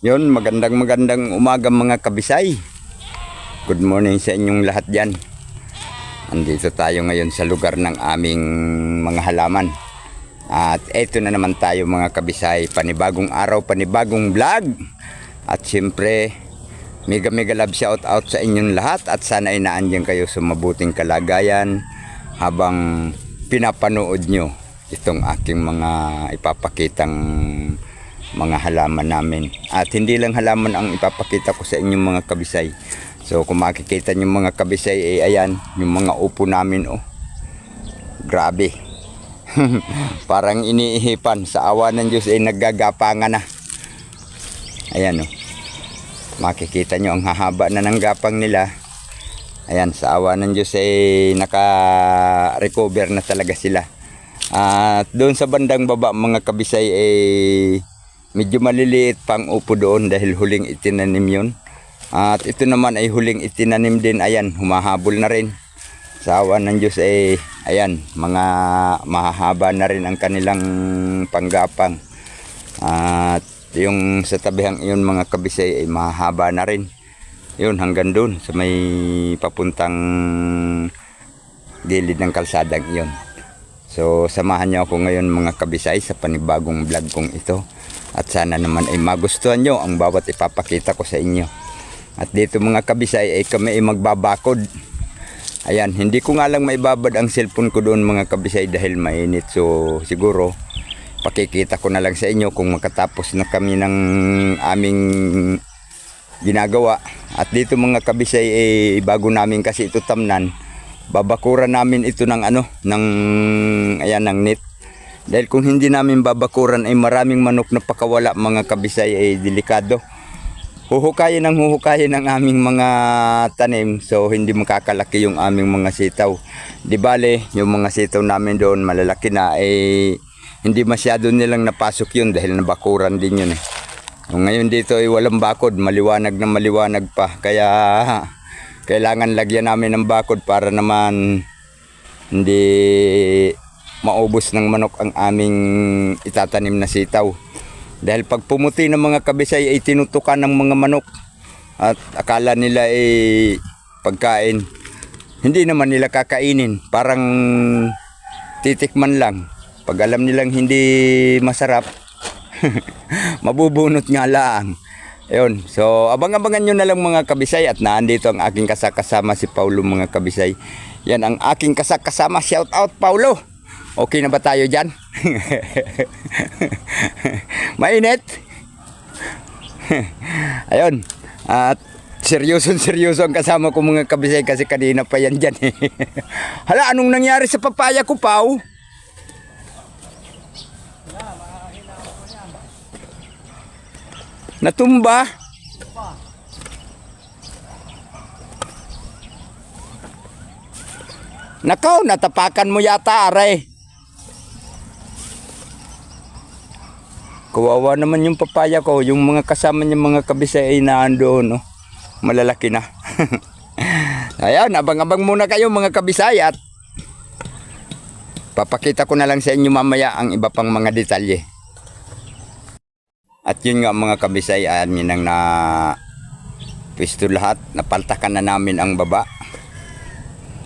Yun, magandang magandang umaga mga kabisay. Good morning sa inyong lahat dyan. Andito tayo ngayon sa lugar ng aming mga halaman. At eto na naman tayo mga kabisay. Panibagong araw, panibagong vlog. At siyempre, mega mega love shout out sa inyong lahat. At sana ay naandyan kayo sa mabuting kalagayan habang pinapanood nyo itong aking mga ipapakitang mga halaman namin. At hindi lang halaman ang ipapakita ko sa inyong mga kabisay. So kung makikita niyo mga kabisay, eh ayan, yung mga upo namin oh. Grabe. Parang iniihipan sa awa ng Diyos ay naggagapangan na. Ayan oh. Makikita nyo ang hahaba na ng gapang nila. Ayan, sa awa ng Diyos ay naka-recover na talaga sila. At doon sa bandang baba mga kabisay ay medyo maliliit pang upo doon dahil huling itinanim yun. At ito naman ay huling itinanim din. Ayan, humahabol na rin. Sa awa ng Diyos ay ayan, mga mahahaba na rin ang kanilang panggapang. At yung sa tabihang iyon mga kabisay ay mahaba na rin. Yun hanggang doon sa may papuntang gilid ng kalsadang iyon. So samahan niyo ako ngayon mga kabisay sa panibagong vlog kong ito. At sana naman ay magustuhan nyo ang bawat ipapakita ko sa inyo. At dito mga kabisay ay kami ay magbabakod. Ayan, hindi ko nga lang maibabad ang cellphone ko doon mga kabisay dahil mainit. So siguro pakikita ko na lang sa inyo kung makatapos na kami ng aming ginagawa. At dito mga kabisay ay bago namin kasi ito tamnan. Babakuran namin ito ng ano, ng ayan ng net. Dahil kung hindi namin babakuran ay maraming manok na pakawala mga kabisay ay delikado. Huhukayin ang huhukayin ng aming mga tanim so hindi makakalaki yung aming mga sitaw. Di bale, yung mga sitaw namin doon malalaki na ay hindi masyado nilang napasok yun dahil nabakuran din yun eh. Ngayon dito ay walang bakod, maliwanag na maliwanag pa. Kaya kailangan lagyan namin ng bakod para naman hindi maubos ng manok ang aming itatanim na sitaw. Dahil pag pumuti ng mga kabisay ay tinutukan ng mga manok at akala nila ay pagkain. Hindi naman nila kakainin. Parang titikman lang. Pag alam nilang hindi masarap, mabubunot nga lang. Ayun. So, abang-abangan nyo na lang mga kabisay at naandito ang aking kasakasama si Paulo mga kabisay. Yan ang aking kasakasama. Shout out Paulo. Okay na ba tayo dyan? Mainit? Ayun. At seryoso seryoso ang kasama ko mga kabisay kasi kanina pa yan dyan. eh. Hala, anong nangyari sa papaya ko, Pau? Natumba? Nakaw, natapakan mo yata, aray. Kawawa naman yung papaya ko. Yung mga kasama niya mga kabisay ay naandoon. No? Malalaki na. Ayan, abang-abang muna kayo mga kabisay at papakita ko na lang sa inyo mamaya ang iba pang mga detalye. At yun nga mga kabisay, yun ang na pwesto lahat. Napaltakan na namin ang baba.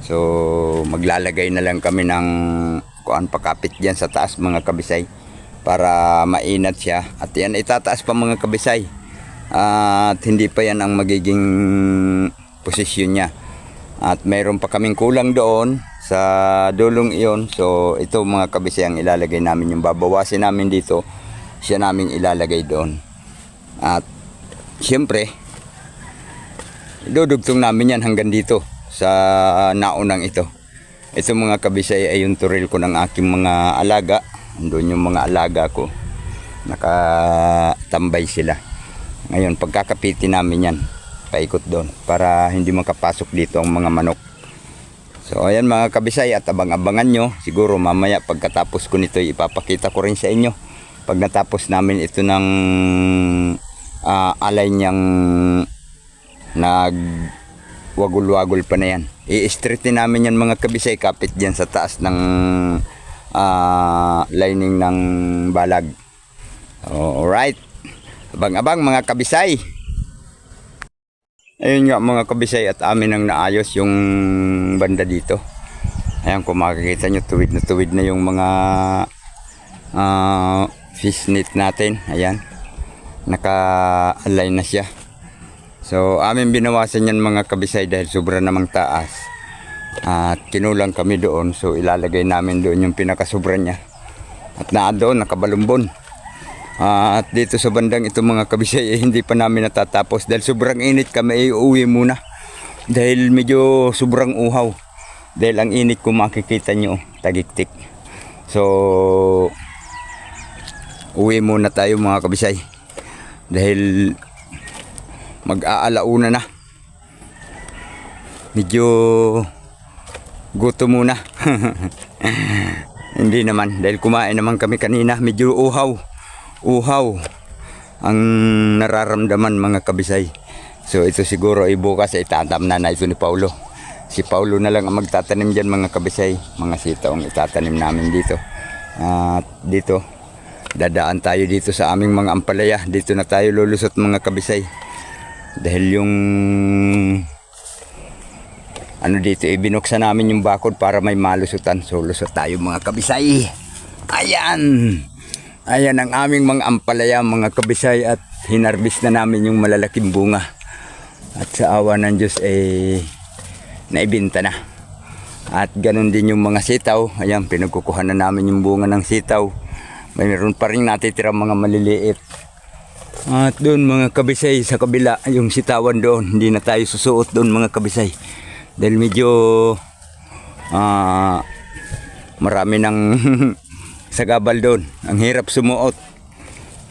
So maglalagay na lang kami ng kuan pakapit diyan sa taas mga kabisay para mainat siya. At yan itataas pa mga kabisay. At hindi pa yan ang magiging posisyon niya. At mayroon pa kaming kulang doon sa dulong iyon. So ito mga kabisay ang ilalagay namin yung babawasin namin dito. Siya namin ilalagay doon. At siyempre dudugtong namin yan hanggang dito sa naunang ito. Ito mga kabisay ay yung turil ko ng aking mga alaga. Doon yung mga alaga ko. Nakatambay sila. Ngayon, pagkakapitin namin yan, paikot doon para hindi makapasok dito ang mga manok. So ayan mga kabisay at abang-abangan nyo. Siguro mamaya pagkatapos ko nito ipapakita ko rin sa inyo. Pag natapos namin ito ng ah, alay niyang nag wagul-wagul pa na yan. I-straighten namin yan mga kabisay kapit dyan sa taas ng ah, lining ng balag. Oh, alright. Abang-abang mga kabisay. Ayun nga mga kabisay at amin ang naayos yung banda dito. Ayan kung makikita nyo tuwid na tuwid na yung mga ah, fish net natin. Ayan. Naka-align na siya. So amin binawasan yan mga kabisay dahil sobra namang taas. At kinulang kami doon so ilalagay namin doon yung pinakasobra niya. At na doon nakabalumbon. At dito sa bandang ito mga kabisay eh, hindi pa namin natatapos dahil sobrang init kami eh, uuwi muna. Dahil medyo sobrang uhaw. Dahil ang init kung makikita nyo, tagiktik. So, uwi muna tayo mga kabisay. Dahil mag-aalauna na. Medyo guto muna. Hindi naman dahil kumain naman kami kanina, medyo uhaw. Uhaw ang nararamdaman mga kabisay. So ito siguro ay bukas ay tatam na na ito ni Paulo. Si Paulo na lang ang magtatanim diyan mga kabisay, mga sitaong itatanim namin dito. At dito dadaan tayo dito sa aming mga ampalaya. Dito na tayo lulusot mga kabisay. Dahil yung ano dito, ibinuksan namin yung bakod para may malusutan. So, lusot tayo mga kabisay. Ayan! Ayan ang aming mga ampalaya, mga kabisay at hinarbis na namin yung malalaking bunga. At sa awa ng Diyos, eh, naibinta na. At ganun din yung mga sitaw. Ayan, pinagkukuha na namin yung bunga ng sitaw. Mayroon pa rin natitira mga maliliit. At doon mga kabisay sa kabila, yung sitawan doon, hindi na tayo susuot doon mga kabisay. Dahil medyo ah marami ng sagabal doon. Ang hirap sumuot.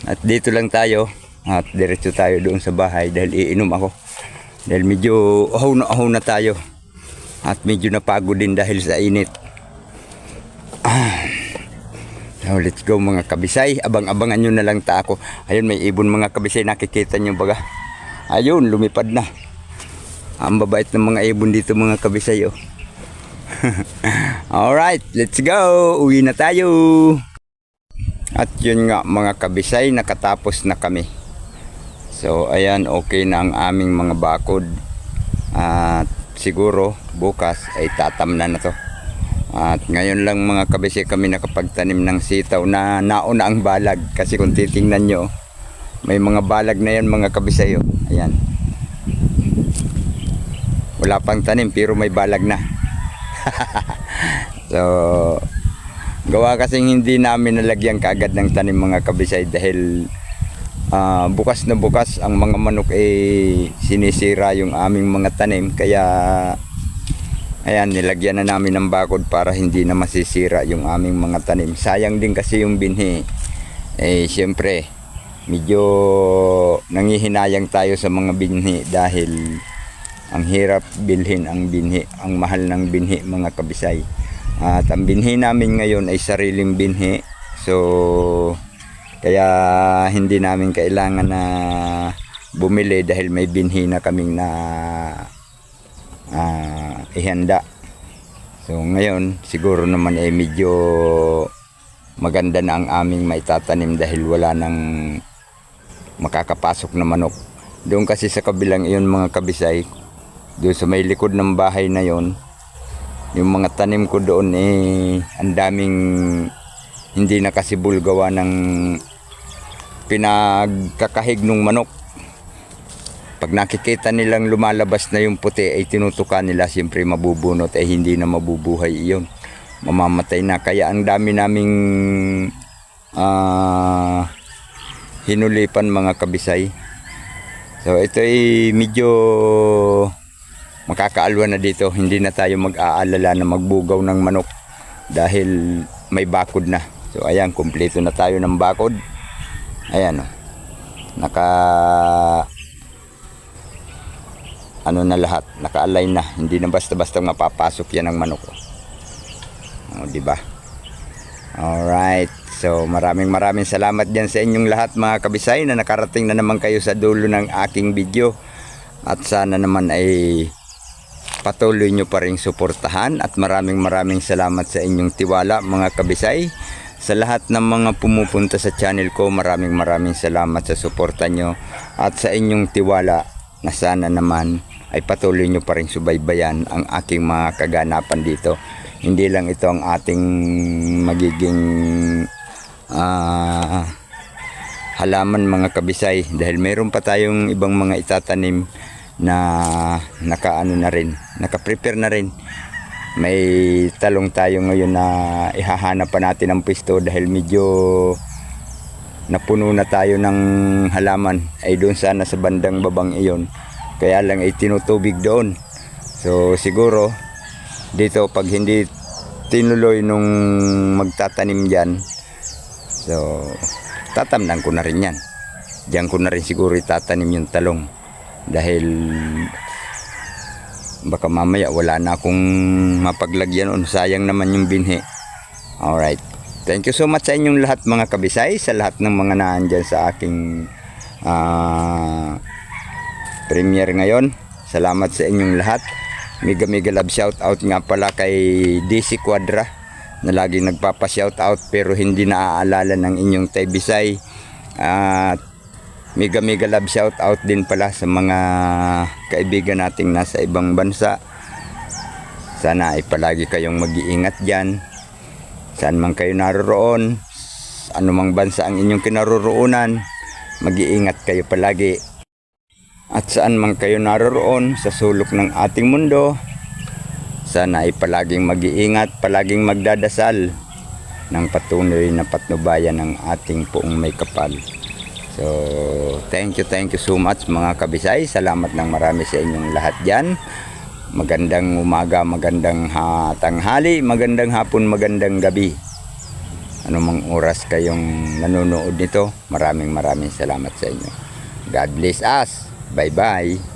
At dito lang tayo at diretso tayo doon sa bahay dahil iinom ako. Dahil medyo ahaw na ahaw na tayo. At medyo napagod din dahil sa init. So let's go mga kabisay. Abang-abangan nyo na lang ta ako. Ayun may ibon mga kabisay. Nakikita nyo baga. Ayun lumipad na. Ang babait ng mga ibon dito mga kabisay oh. Alright, let's go. Uwi na tayo. At yun nga mga kabisay, nakatapos na kami. So ayan, okay na ang aming mga bakod. At siguro bukas ay tatamnan na to. At ngayon lang mga kabisay kami nakapagtanim ng sitaw na nauna ang balag. Kasi kung titingnan nyo, may mga balag na yan mga kabisay. Ayan. Wala pang tanim pero may balag na. so, gawa kasing hindi namin nalagyan kaagad ng tanim mga kabisay dahil ah, bukas na bukas ang mga manok ay sinisira yung aming mga tanim kaya ayan nilagyan na namin ng bakod para hindi na masisira yung aming mga tanim. Sayang din kasi yung binhi. Eh siyempre medyo nangihinayang tayo sa mga binhi dahil ang hirap bilhin ang binhi, ang mahal ng binhi mga kabisay. At ang binhi namin ngayon ay sariling binhi. So kaya hindi namin kailangan na bumili dahil may binhi na kaming na ah, ihanda. So ngayon siguro naman ay medyo maganda na ang aming maitatanim dahil wala nang makakapasok na manok. Doon kasi sa kabilang iyon mga kabisay, doon sa may likod ng bahay na yon yung mga tanim ko doon eh ang daming hindi nakasibol gawa ng pinagkakahig ng manok. Pag nakikita nilang lumalabas na yung puti ay tinutukan nila siyempre mabubunot ay hindi na mabubuhay iyon. Mamamatay na. Kaya ang dami naming ah, hinulipan mga kabisay. So ito ay medyo makakaalwa na dito. Hindi na tayo mag-aalala na magbugaw ng manok dahil may bakod na. So ayan, kumpleto na tayo ng bakod. Ayan o. Naka ano na lahat, naka-align na. Hindi na basta-basta mapapasok yan ng manok. O, di ba? Alright. So maraming maraming salamat dyan sa inyong lahat mga kabisay na nakarating na naman kayo sa dulo ng aking video. At sana naman ay patuloy nyo pa rin suportahan at maraming maraming salamat sa inyong tiwala mga kabisay sa lahat ng mga pumupunta sa channel ko, maraming maraming salamat sa suporta nyo at sa inyong tiwala na sana naman ay patuloy nyo pa rin subaybayan ang aking mga kaganapan dito. Hindi lang ito ang ating magiging ah, halaman mga kabisay dahil mayroon pa tayong ibang mga itatanim na nakaano na rin, naka-prepare na rin. May talong tayo ngayon na ihahanap pa natin ang pwesto dahil medyo napuno na tayo ng halaman ay doon sana sa bandang babang iyon. Kaya lang ay tinutubig doon. So siguro dito pag hindi tinuloy nung magtatanim diyan so tatamnan ko na rin yan diyan ko na rin siguro itatanim yung talong dahil baka mamaya wala na akong mapaglagyan on sayang naman yung binhi. Alright. Thank you so much sa inyong lahat mga kabisay sa lahat ng mga naandyan sa aking ah premiere ngayon. Salamat sa inyong lahat. Mega mega love shout out nga pala kay DC Quadra na laging nagpapa shout out pero hindi naaalala ng inyong Tebisay at mega mega love shout out din pala sa mga kaibigan nating nasa ibang bansa. Sana ay palagi kayong mag-iingat dyan. Saan man kayo naroroon anumang bansa ang inyong kinaroroonan mag-iingat kayo palagi. At saan man kayo naroroon sa sulok ng ating mundo, sana ay palaging mag-iingat, palaging magdadasal ng patuloy na patnubayan ng ating poong may kapal. So, thank you, thank you so much mga kabisay. Salamat ng marami sa inyong lahat dyan. Magandang umaga, magandang ha tanghali, magandang hapon, magandang gabi. Anumang oras kayong nanonood nito, maraming maraming salamat sa inyo. God bless us. Bye-bye.